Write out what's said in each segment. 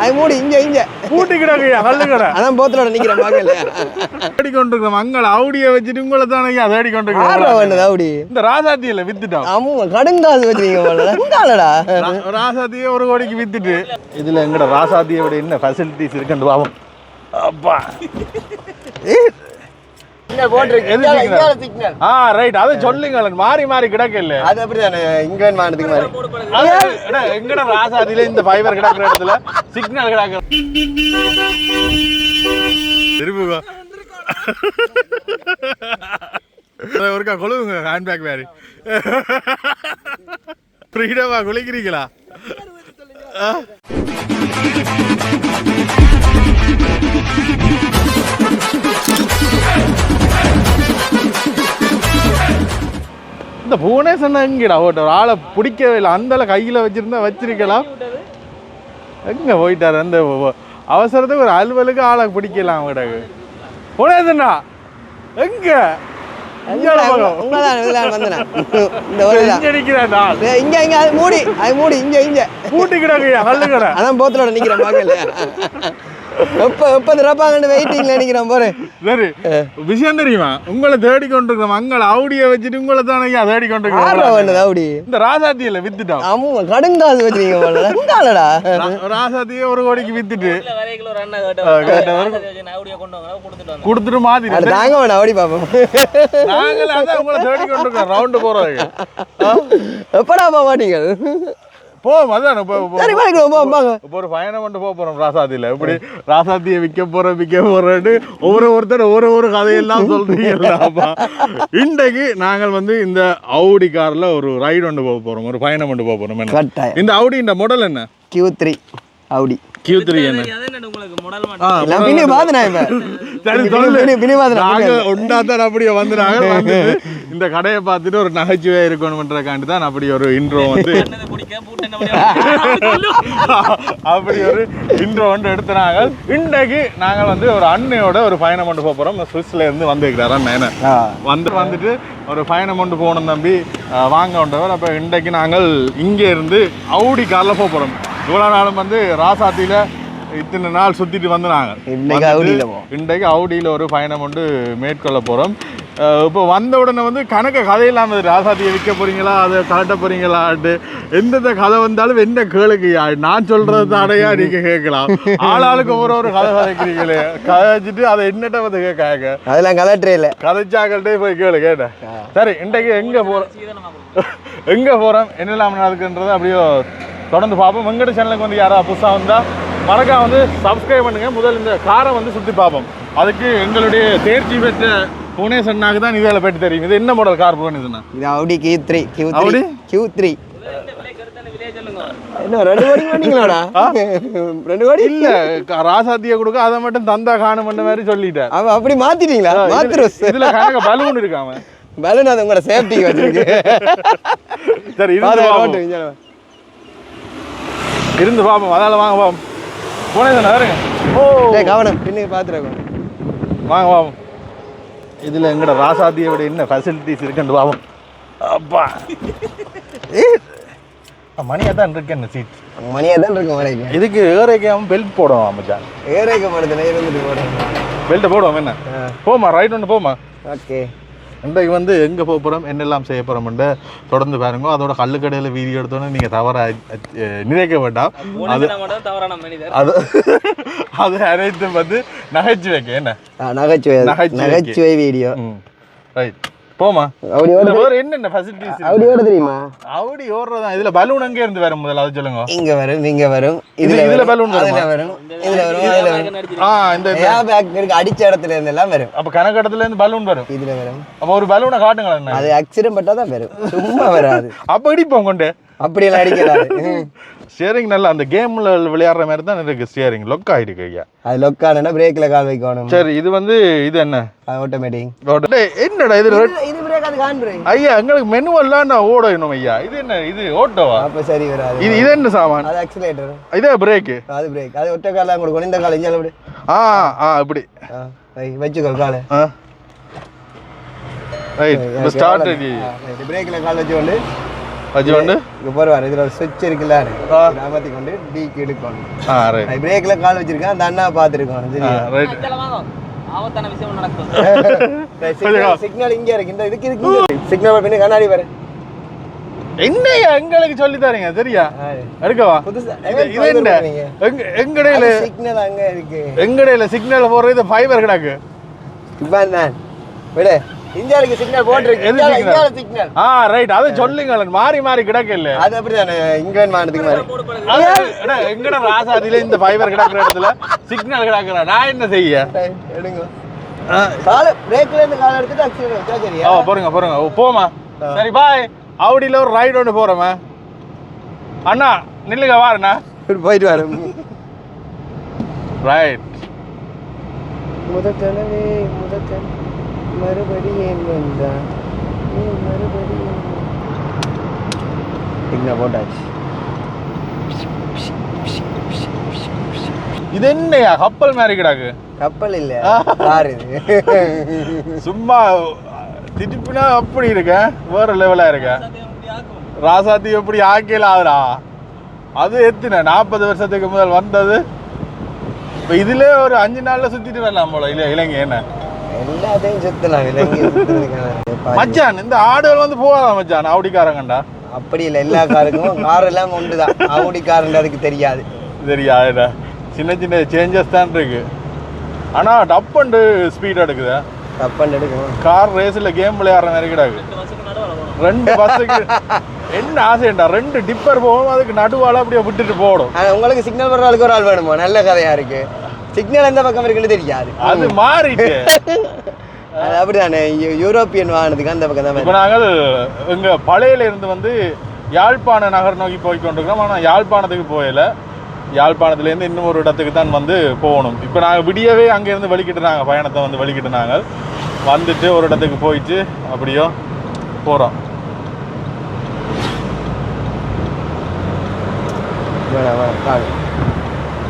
அது மூடி இங்க இங்க. பூட்டி கிடக்குயா கல்லு கடை அதான் போத்தலோட நிக்கிறேன் பாக்கல தேடி கொண்டிருக்கிறோம் மங்கள அவுடிய வச்சுட்டு உங்களை தானே தேடி ஆடுற கொண்டிருக்கிறோம் வேண்டது அப்படி இந்த ராசாத்தியில வித்துட்டோம் ஆமா கடுங்காசு வச்சிருக்கீங்க போல. ராசாத்தியை ஒரு கோடிக்கு வித்துட்டு. இதுல எங்கட ராசாத்தியை விட என்ன ஃபெசிலிட்டிஸ் இருக்குன்னு பாவம். அப்பா எது signal? ஆ ரைட் அதை சொல்லுங்களேன் மாறி மாறி கிடக்கல அது அப்படிதானே இங்க மானதுக்கு மாதிரி அது எடா, எங்கட ராசாதியில இந்த ஃபைபர் கிடக்குற இடத்துல? சிக்னல் கிடக்குற திரும்புங்க. ஒருக்கா கொழுவுங்க ஹேண்ட்பேக் வேறு ஃப்ரீடமா குளிக்கிறீங்களா? இந்த புவனேஸ்வரன் எங்கடா ஓட்ட ஒரு ஆளை பிடிக்கவே இல்லை. அந்த கையில் வச்சிருந்தா வச்சிருக்கலாம். எங்க போயிட்டாரு? அந்த அவசரத்துக்கு ஒரு அலுவலுக்கு ஆளை பிடிக்கலாம் அவங்கடகு புவனேஸ்வரனா எங்க? மூடி. அது மூடி. இங்க இங்க. பூட்டி கிடக்குயா கல்லு கடை அதான் போத்தலோட நிக்கிறேன் பாக்கல எப்ப எப்ப திறப்பாங்கன்னு வெயிட்டிங்ல நிக்கிறேன் பாரு. சரி விஷயம் தெரியுமா? உங்களை தேடி கொண்டிருக்கிற மங்கள அவுடிய வச்சுட்டு உங்களை தானே தேடி கொண்டிருக்கிறோம் அப்படி இந்த ராசாத்தியில வித்துட்டோம் ஆமா கடுங்காசு வச்சிருக்கீங்க ரா- ராசாத்தியை ஒரு கோடிக்கு வித்துட்டு. கொடுத்துட்டு மாதிரி அது தாங்க வேணாம் அப்படி பாப்போம். நாங்கள் அதான் உங்களை தேடி கொண்டிருக்கோம் ரவுண்டு ஆ? எப்படா மாட்டீங்க போவோம் அதான் இப்போ ஒரு பயணம் கொண்டு போக போறோம் ராசாத்தியில இப்படி ராசாத்தியை விற்க போறோம் விற்க போறேன்னு ஒவ்வொரு ஒருத்தர் ஒரு ஒரு கதையெல்லாம் சொல்றீங்கல்லாப்பா இன்றைக்கு நாங்கள் வந்து இந்த அவுடி கார்ல ஒரு ரைடு கொண்டு போக போறோம் ஒரு பயணம் கொண்டு போக போறோம் இந்த அவுடி இந்த மாடல் என்ன? கியூ த்ரீ அப்படி கியூ த்ரீ என்ன? அப்படியே வந்து நாங்க வந்துட்டு இந்த கடையை பார்த்துட்டு ஒரு நகைச்சுவை இருக்கணும்ன்றக்காண்டி தான் அப்படி ஒரு இன்ட்ரோ வந்து அப்படி ஒரு இன்ட்ரோ வந்து எடுத்துனாங்க இன்றைக்கு நாங்கள் வந்து ஒரு அண்ணையோட ஒரு பயணம் கொண்டு போக போறோம். சுவிஸ்ல இருந்து வந்திருக்கிறார் ஆ. வந்து வந்துட்டு ஒரு பயணம் கொண்டு போகணும் தம்பி. வாங்க கொண்டவர் அப்போ இன்றைக்கு நாங்கள் இங்கே இருந்து அவுடி காரில் போக போகிறோம் இவ்வளோ நாளும் வந்து ராசாத்தியில் இத்தனை நாள் சுற்றிட்டு வந்து நாங்கள். இன்னைக்கு அவுடியில. இன்றைக்கு அவுடியில் ஒரு பயணம் கொண்டு மேற்கொள்ள போகிறோம் இப்போ வந்த உடனே வந்து கணக்க கதை இல்லாமல் ராசாத்தியை விற்க போறீங்களா? அதை கலட்ட போறீங்களாட்டு எந்தெந்த கதை வந்தாலும் என்ன கேளுக்கு? நான் சொல்றது தானையா நீங்க கேட்கலாம். ஆளாளுக்கு ஒரு ஒரு கதை கதைக்கிறீங்களே. கதைச்சிட்டு அதை என்னட்ட வந்து கேட்காங்க அதெல்லாம் கலெக்டரே இல்ல. கதைச்சாக்கள்கிட்டே போய் கேளு கேட்டேன் சரி இன்றைக்கு எங்க போறோம் எங்க போறோம்? என்னெல்லாம் நடக்குன்றது அப்படியே தொடர்ந்து பார்ப்போம். வெங்கட சேனலுக்கு வந்து யாராவது புதுசாக வந்தா மறக்காம வந்து சப்ஸ்கிரைப் பண்ணுங்க. முதல் இந்த காரை வந்து சுத்தி பார்ப்போம். அதுக்கு எங்களுடைய தேர்ச்சி பெற்ற புவனேஸ்வரனாக்கு தான் இதில் போயிட்டு தெரியும். இது என்ன மாடல் கார் புவனேஸ்வரனா? இது Audi Q three Q three? Q three என்ன ரெண்டு கோடி பண்ணீங்களாடா ரெண்டு கோடி? இல்ல ராசாத்தியை கொடுக்க அதை மட்டும் தந்தா காணும் பண்ண மாதிரி சொல்லிட்டேன். அவ அப்படி மாத்திட்டீங்களா? மாத்திரோஸ் இதுல கணக்க பலூன் இருக்காம பலூன் அது உங்களோட சேஃப்டிக்கு வச்சிருக்கு சரி இருந்து. இருந்து பார்ப்போம் அதால வாங்க ஓ. டேய், கவனம் பின்னுக்கு பாத்துருக்கோம் வாங்க வாங்க. இதுல எங்கட ராசாத்தியை விட என்ன ஃபெசிலிட்டிஸ் இருக்குன்னு பாவம். அப்பா. ஏ மணியாக தான் இருக்கு என்ன சீட் மணியா தான் இருக்கும் வரைக்கும் இதுக்கு ஏறைக்காம பெல்ட் போடுவோம் மச்சான்? ஏறேக்க மாட்டேதுல இருந்துட்டு போறேன் பெல்ட்டை போடுவோம் என்ன? போமா ரைட் ஒன்று போமா ஓகே இன்றைக்கு வந்து எங்கே போக போகிறோம் என்னெல்லாம் செய்ய போகிறோம்னு தொடர்ந்து பாருங்க. அதோட கல்லுக்கடையில் வீடியோ எடுத்தோன்னே நீங்கள் தவற நினைக்க வேண்டாம். அது அது அது அனைத்தும் வந்து நகைச்சுவைக்கு என்ன? நகைச்சுவை. நகைச்சுவை. நகைச்சுவை வீடியோ. ம் ரைட். போமா அப்படி இதுல ஓட வேற என்னென்ன ஃபெசிலிட்டிஸ் அப்படி ஓட தெரியுமா? அவுடி ஓடுறதா இதுல பலூன் அங்கே இருந்து வரும் முதல்ல அது சொல்லுங்க. இங்க வரும் இங்க வரும். இது- இதுல இதுல வரும், balloon வருமா? அதுல வரும் இதுல வரும் அதுல வரும். ஆ இந்த ஏர் பேக் இருக்கு அடிச்ச இடத்துல இருந்து எல்லாம் வரும். அப்ப கணக்கடத்துல இருந்து பலூன் வரும். இதுல வரும். அப்ப ஒரு பலூனை காட்டுங்களேன் என்ன? அது ஆக்சிடென்ட் பட்டா தான் வரும். சும்மா வராது. அப்ப இடிப்போம் கொண்டு. அப்படியெல்லாம் அடிக்கிறாரு ம். ஸ்டியரிங் நல்லா அந்த கேம்ல விளையாடுற மாதிரி தான் இருக்கு ஸ்டியரிங் லொக் ஆயிருக்கு ஐயா. அது லொக்கானா பிரேக்ல கால் வைக்கணும். சரி இது வந்து இது என்ன? ஆட்டோமேட்டிக் என்னடா இது? இது பிரேக் அது கான் பிரேக் ஐயா எங்களுக்கு மெனு எல்லாம் நான் ஓடணும் ஐயா. இது என்ன இது ஓட்டோவா? அப்ப சரி வராது. இது இது என்ன சாமான்? அது ஆக்சிலேட்டர் இதே பிரேக்கு அது பிரேக் அது ஒற்றை காலம் கொடுக்கணும். இந்த காலம் இஞ்சால விடு. ஆ ஆ இப்படி வச்சுக்கோ காலை. ரைட் ஸ்டார்ட் ரெடி பிரேக்ல கால் வச்சு கொண்டு வச்சுக்கொண்டு இங்க போடுவார் இதுல ஒரு சுவிட்ச் இருக்குல்ல. அமர்த்தி கொண்டு டீக்கு எடுக்கணும் பிரேக்ல கால் வச்சிருக்கேன் அந்த அண்ணா பார்த்துருக்கோம் சிக்னல் இங்க இருக்கு இந்த இதுக்கு இருக்கு சிக்னல் பின்ன கண்ணாடி பாரு என்னையா எங்களுக்கு சொல்லி தரீங்க சரியா எடுக்கவா என்ன எங்கடையில சிக்னல் அங்க இருக்கு எங்கடையில சிக்னல் போடுறது ஃபைபர் கிடக்கு விடு இருக்கு சிக்னல் போட்டுருக்கு? இங்க சிக்னல் ஆ ரைட் அது சொல்லுங்களேன் மாறி மாறி கிடக்கு இல்ல அது அப்படிதானே? இங்கிலாந்து மாநிலத்துக்கு எடா, எங்கட ராசாதியில இந்த ஃபைபர் கிடக்குற இடத்துல சிக்னல் கிடக்குற? நான் என்ன செய்ய? எடுங்க. கால பிரேக்ல இருந்து கால எடுத்துட்டு ஆக்சிடென்ட் வச்சா சரியா ஓ போறங்க போறங்க போமா சரி பாய் ஒரு ரைடு ஒன்று போறோமா அண்ணா நில்லுங்க வாருண்ணா போயிட்டு வரும் ரைட் முதற்கனவே முதற்கன் மறுபடியும் வந்தான்? நீ மறுபடியும் சிக்னல் போட்டாச்சு இது என்னையா? கப்பல் மாதிரி கிடக்கு. கப்பல் இல்ல. கார். இது சும்மா திருப்பினா அப்படி இருக்க? வேற லெவலா இருக்க? ராசாத்தி எப்படி ஆக்கியல ஆகுறா? அது எத்தனை? நாற்பது வருஷத்துக்கு முதல் வந்தது? இப்போ இதுல ஒரு அஞ்சு நாள்ல சுத்திட்டு வரலாம் போல. இல்ல இலங்கை என்ன? எல்லாத்தையும் சுத்தலாம் பாதி. மச்சான் இந்த ஆடுகள் வந்து போகாத மச்சான்? ஆவடிக்காரங்கண்டா? அப்படி இல்லை. எல்லா காருக்கும் கார் எல்லாம் ஒன்றுதான் ஆவுடி காருன்றதுக்கு தெரியாது. சரியா இதுல சின்ன சின்ன சேஞ்சஸ் தான் இருக்கு. ஆனா டப் அண்டு ஸ்பீட் எடுக்குது? தப்பன்னு எடுக்கணும். கார் ரேஸ்ல கேம் விளையாடுற மாதிரி கிடாக்கு. ரெண்டு பஸ்ஸுக்கு என்ன ஆசைண்டா ரெண்டு டிப்பர் போகும் அதுக்கு நடுவால அப்படியே விட்டுட்டு போடும் உங்களுக்கு சிக்னல் போடுற ஆளுக்கு ஒரு ஆள் வேணுமா? நல்ல கதையா இருக்கு. சிக்னல் எந்த பக்கம் இருக்குன்னு தெரியாது. அது மாறிட்டு. அது அப்படிதானே. யூரோப்பியன் வாகனத்துக்கு அந்த பக்கம் தான் இப்போ நாங்கள் எங்க பழையில இருந்து வந்து யாழ்ப்பாண நகர் நோக்கி போய் கொண்டிருக்கிறோம். ஆனால் யாழ்ப்பாணத்துக்கு போகல. யாழ்ப்பாணத்துலேருந்து இன்னும் ஒரு இடத்துக்கு தான் வந்து போகணும். இப்போ நாங்கள் விடியவே அங்கேருந்து வெளிக்கிட்டு நாங்கள் பயணத்தை வந்து வெளிக்கிட்டு நாங்கள் வந்துட்டு ஒரு இடத்துக்கு போயிட்டு அப்படியோ போகிறோம்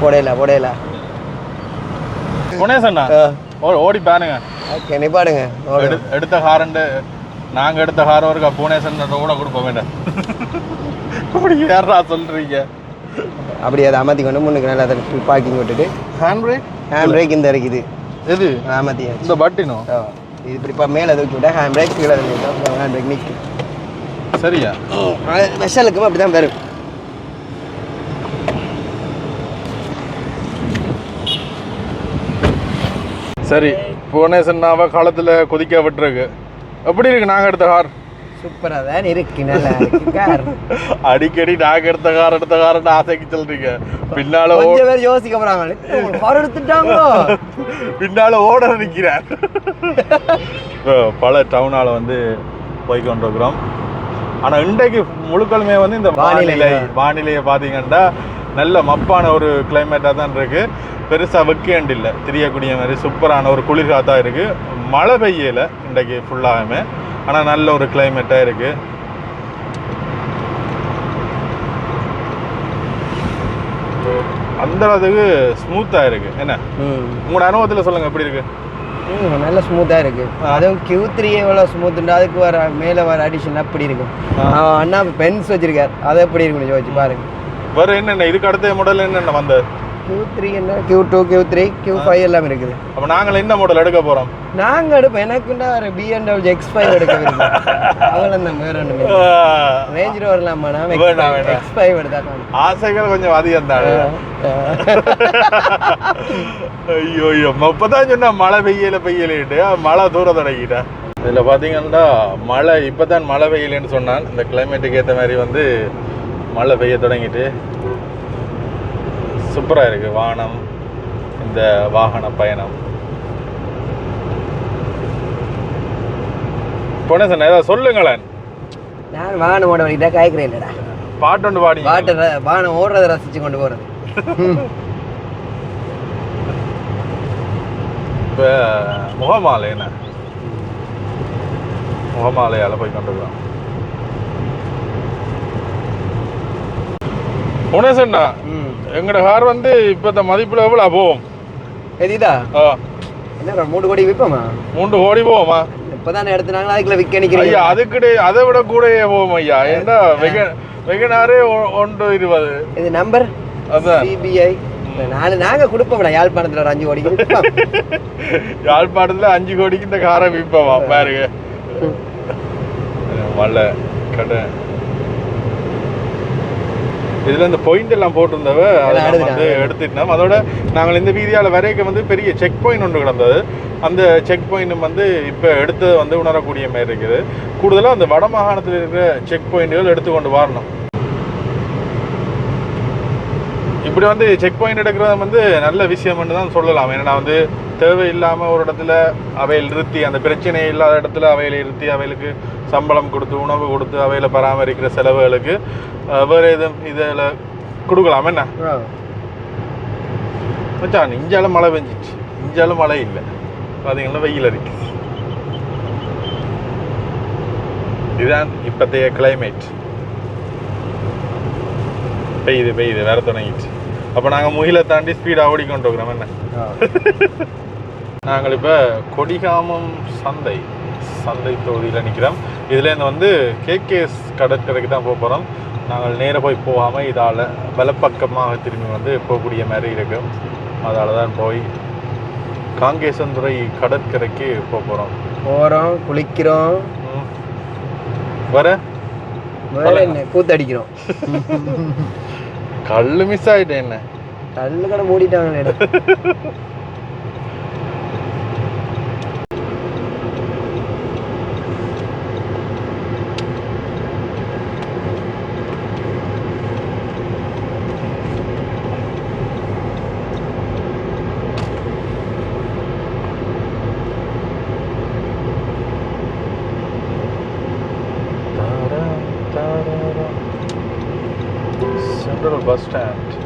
போடையில போடையில குணேசண்ணா ஓடி பாருங்க. ஓகே நிப்பாடுங்க எடுத்த காரண்டு நாங்கள் எடுத்த காரம் ஒரு புவனேசன் கூட கொடுப்போம் வேண்டாம். அப்படி யாரா சொல்றீங்க. அப்படி அதை அமர்த்தி கொண்டு முன்னுக்கு நல்லா பார்க்கிங் விட்டுட்டு. ஹேண்ட் பிரேக் ஹேண்ட் பிரேக் இந்த இருக்குது எது? அமர்த்தி இந்த பட்டினோ? இது இப்படி இப்போ மேலே தூக்கி விட்டா ஹேண்ட் பிரேக் கீழே ஹேண்ட் பிரேக் நிற்கும் சரியா? வெஷலுக்கும் அப்படி தான் வரும். சரி புவனேசன்னாவை காலத்தில் கொதிக்க விட்டுருக்கு. எப்படி இருக்கு நாங்கள் எடுத்த கார்? சூப்பராக தான் இருக்கு நல்லா கார். அடிக்கடி நாங்கள் எடுத்த கார் எடுத்த கார்னு ஆசைக்கு சொல்றீங்க. பின்னால கொஞ்சம் பேர் யோசிக்க போறாங்க. கார் எடுத்துட்டாங்களோ? பின்னால ஓட நிற்கிறார் பல டவுனால வந்து போய் கொண்டிருக்கிறோம். ஆனால் இன்றைக்கு முழுக்கலுமே வந்து இந்த வானிலை. வானிலை வானிலையை பார்த்தீங்கன்னா நல்ல மப்பான ஒரு கிளைமேட்டாக தான் இருக்கு. பெருசாக வெக்கேண்ட் இல்லை தெரியக்கூடிய மாதிரி சூப்பரான ஒரு குளிர்காத்தாக இருக்கு. மழை பெய்யலை இன்றைக்கு ஃபுல்லாகவே ஆனால் நல்ல ஒரு கிளைமேட்டாக இருக்கு. அந்த அளவுக்கு ஸ்மூத்தாக இருக்கு. என்ன? உங்களோட அனுபவத்தில் சொல்லுங்க எப்படி இருக்கு? ம், நல்ல ஸ்மூத்தாக இருக்கு. அதுவும் கியூ த்ரீ எவ்வளோ ஸ்மூத்துண்டா அதுக்கு வர மேலே வர அடிஷன் அப்படி இருக்கும்? அண்ணா பென்ஸ் வச்சிருக்காரு. அது எப்படி இருக்குன்னு யோசிச்சு பாருங்க. வேற என்னென்ன? இதுக்கு அடுத்த மாடல் என்னென்ன வந்த? கியூ த்ரீ என்ன? Q two Q three Q five எல்லாம் இருக்குது. அப்ப நாங்கள் என்ன மாடல் எடுக்க போறோம்? நாங்கள் எடுப்போம். எனக்குண்டா ஒரு பிஎன்டபிள்யூ எக்ஸ் ஃபைவ் எடுக்க விரும்புகிறேன் அவள தான் வேற ஒன்றுமே ரேஞ்ச் ரோவர்லாமா வேண்டாம், வேண்டாம். எக்ஸ் ஃபைவ் எடுத்தா காணும். ஆசைகள் கொஞ்சம் அதிகம் தான். ஐயோ ஐயோ. இப்பதான் சொன்னா மழை பெய்யல பெய்யலேட்டு மழை தூர தொடங்கிட்டேன் இதுல பாத்தீங்கன்னா மழை இப்பதான் மழை பெய்யலன்னு சொன்னான். இந்த கிளைமேட்டுக்கு ஏத்த மாதிரி வந்து மழை பெய்ய தொடங்கிட்டு சூப்பரா இருக்கு. வானம் இந்த வாகன பயணம். பொன்னேசன் ஏதாவது சொல்லுங்களேன். நான் வாகனம் ஓட வழிதான் காய்க்கிறேன் இல்லடா. பாட்டு ஒன்று பாடி. வாட்டர் வாகனம் ஓடுறதை ரசிச்சு கொண்டு போறது. இப்போ முகமாலை என்ன? முகமாலையால போய் கொண்டிருக்கோம் புனேசண்ணா ம் எங்களோட கார் வந்து இப்போ இந்த மதிப்பில் எவ்வளோ போகும் எதிதா ஆ. என்ன மூணு கோடி விற்போமா மூன்று கோடி போவோமா? இப்பதான் எடுத்துனாங்களா அதுக்குள்ள விற்க நிக்கிறீங்க? ஐயா அதுக்கிட்டே அதை விட கூடயே போவோம் ஐயா. ஏண்டா வெக வெகனாரே ஒன்று இருபது. இது நம்பர்? அதான். சிபிஐ. நாலு நாங்க கொடுப்போம்டா யாழ்ப்பாணத்துல ஒரு அஞ்சு கோடிக்கு யாழ்ப்பாணத்துல அஞ்சு கோடிக்கு இந்த காரை விற்போமா பாருங்க. மழை கடை. இதுல இந்த பாயிண்ட் எல்லாம் போட்டிருந்தவ அதை வந்து. எடுத்துட்டோம் அதோட நாங்கள் இந்த வீதியால வரைக்கும் வந்து பெரிய செக் பாயிண்ட் ஒன்று கிடந்தது. அந்த செக் பாயிண்ட் வந்து இப்போ எடுத்து வந்து உணரக்கூடிய மாதிரி இருக்குது. கூடுதலாக அந்த வட மாகாணத்தில் இருக்கிற செக் பாயிண்ட்கள் எடுத்துக்கொண்டு வரணும். இப்படி வந்து செக் பாயிண்ட் எடுக்கிறது வந்து நல்ல விஷயம்னு தான் சொல்லலாம். ஏன்னா வந்து தேவையில்லாமல் ஒரு இடத்துல அவையில் நிறுத்தி அந்த பிரச்சனை இல்லாத இடத்துல அவையில் நிறுத்தி அவைகளுக்கு சம்பளம் கொடுத்து உணவு கொடுத்து அவையில பராமரிக்கிற செலவுகளுக்கு வேற எதுவும் இதில் கொடுக்கலாம். என்ன? மச்சான் இஞ்சால மழை பெஞ்சிச்சு. இஞ்சால மழை இல்லை. பார்த்தீங்கன்னா வெயில் அடிக்கு இதுதான் இப்போதைய கிளைமேட் பெய்யுது பெய்யுது. வேற தொடங்கிடுச்சு. அப்போ நாங்கள் முகிலை தாண்டி ஸ்பீடாக ஓடிக்கொண்டு இருக்கிறோம் என்ன? நாங்கள் இப்போ கொடிகாமம் சந்தை சந்தை தொகுதியில் நிற்கிறோம் இதுலேருந்து வந்து கேகேஎஸ் கடற்கரைக்கு தான் போக போகிறோம் நாங்கள் நேராக போய் போகாமல் இதால் வலப்பக்கமாக திரும்பி வந்து போகக்கூடிய மாதிரி இருக்கும் அதால் தான் போய் காங்கேசந்துறை கடற்கரைக்கு போக போகிறோம் போறோம் குளிக்கிறோம். வர கூத்தடிக்கிறோம். கல் மிஸ் ஆகிட்டேன் என்ன? கல்லு கடை மூடிட்டாங்களே சென்ட்ரல் பஸ் ஸ்டாண்ட்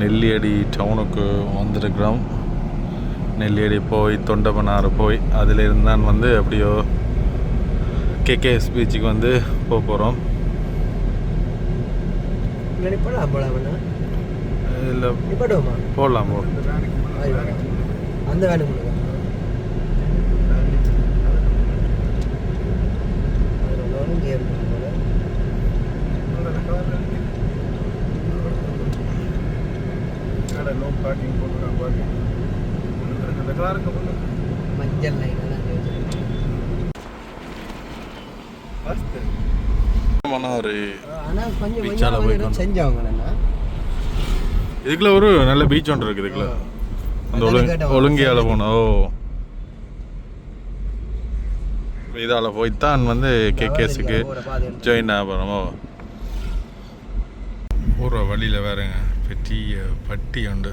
நெல்லியடி டவுனுக்கு வந்திருக்கிறோம். நெல்லியடி போய் தொண்டமனாறு போய் அதிலிருந்து தான் வந்து அப்படியோ கேகேஎஸ் பீச்சுக்கு வந்து போக போகிறோம் இல்லை போடலாம் போ. அந்த வேலை கொடுங்க மஞ்சள் லைன் ஒரு ஆனால் கொஞ்சம் பீச்சால போய் கொஞ்சம் செஞ்சவங்க இதுக்குள்ள ஒரு நல்ல பீச் ஒன்று இருக்குது இதுக்குள்ள. அந்த. ஒழுங்கியால போனோம். ஓ. இதால் போய்த்தான் வந்து கேகேஸுக்கு ஜாயின் ஆகிறோமோ போகிற வழியில் வேறங்க. பெரிய பட்டி உண்டு.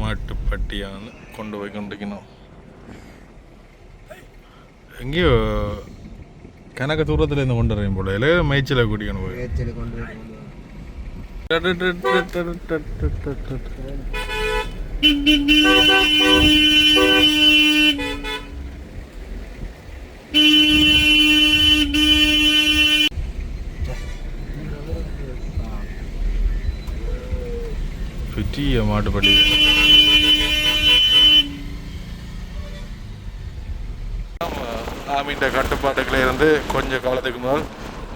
மாட்டு பட்டியான்னு கொண்டு போய் கொண்டிருக்கணும் எங்கேயோ கணக்கு தூரத்தில் இருந்து கொண்டு வரேன் போல இல்லை மேய்ச்சலை கூட்டிக்கணும் போய் ஏச்சல் கொண்டு போய் கொண்டு வா. பெரிய மாட்டுப்பட்டி. ஆமீண்ட கட்டுப்பாட்டுகளில் இருந்து கொஞ்ச காலத்துக்கு முதல்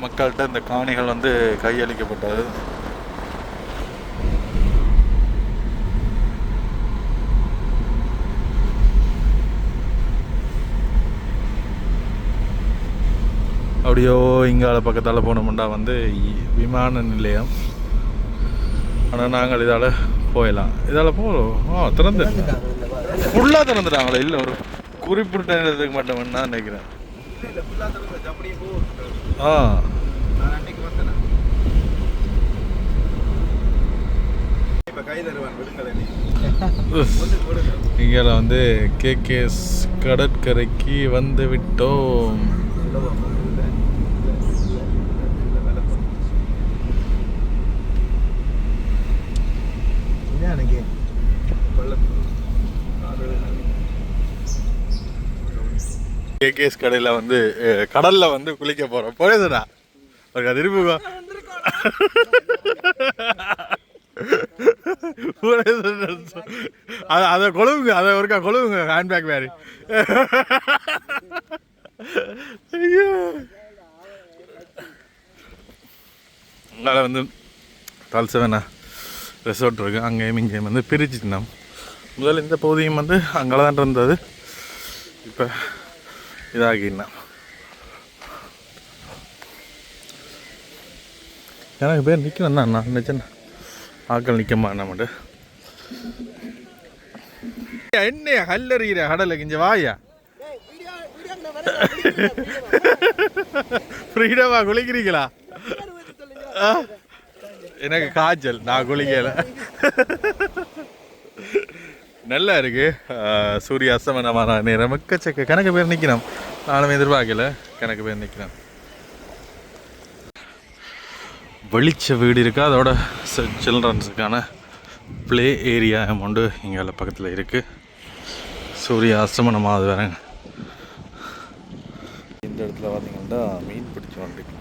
மக்கள்கிட்ட இந்த காணிகள் வந்து கையளிக்கப்பட்டது. அப்படியோ இங்கால பக்கத்தால் போனோம்னா வந்து விமான நிலையம். ஆனால் நாங்கள் இதால் போயிடலாம் இதால் போகிறோம் ஆ திறந்து. ஃபுல்லாக திறந்துட்டாங்களே. இல்லை ஒரு குறிப்பிட்ட நேரத்துக்கு மட்டும் நான் நினைக்கிறேன். ஆ. இங்கே வந்து கேகேஎஸ் கடற்கரைக்கு வந்து விட்டோம். என்ன எனக்கு கேகேஎஸ் கடையில் வந்து கடலில் வந்து குளிக்க போகிறோம் போயதுடா ஒரு திரும்பி அதை அதை கொழுவுங்க அதை ஒருக்கா கொழுவுங்க ஹேண்ட்பேக் மாதிரி. ஐயோ. அதனால் வந்து தால்சவேண்ணா ரெசார்ட் இருக்குது அங்கேயும் இங்கேயும் வந்து பிரிச்சுட்டோம் முதல்ல இந்த பகுதியும் வந்து அங்கே தான் இருந்தது இப்போ இதாகினா எனக்கு பேர் நிற்கணும் தான் நான் நினச்சேன் ஆக்கள் நிற்கமா நம்மட்டு என்னைய கல்லறிகிற கடலுக்கு கிஞ்ச வாயா ஃப்ரீடமாக குளிக்கிறீங்களா ஆ? எனக்கு காய்ச்சல் நான் குளிக்கல. நல்லா இருக்கு. சூரிய அஸ்தமனமான நேரம் எக்கச்சக்க கணக்கு பேர் நிற்கிறோம் நானும் எதிர்பார்க்கல. கணக்கு பேர் நிற்கிறோம் வெளிச்ச வீடு இருக்கா. அதோட சில்ட்ரன்ஸுக்கான ப்ளே ஏரியா அமௌண்ட்டு இங்கே பக்கத்தில் இருக்குது சூரிய அஸ்தமனமாக அது வரேங்க இந்த இடத்துல பார்த்தீங்கன்னா மீன் பிடிச்ச வண்டிக்கு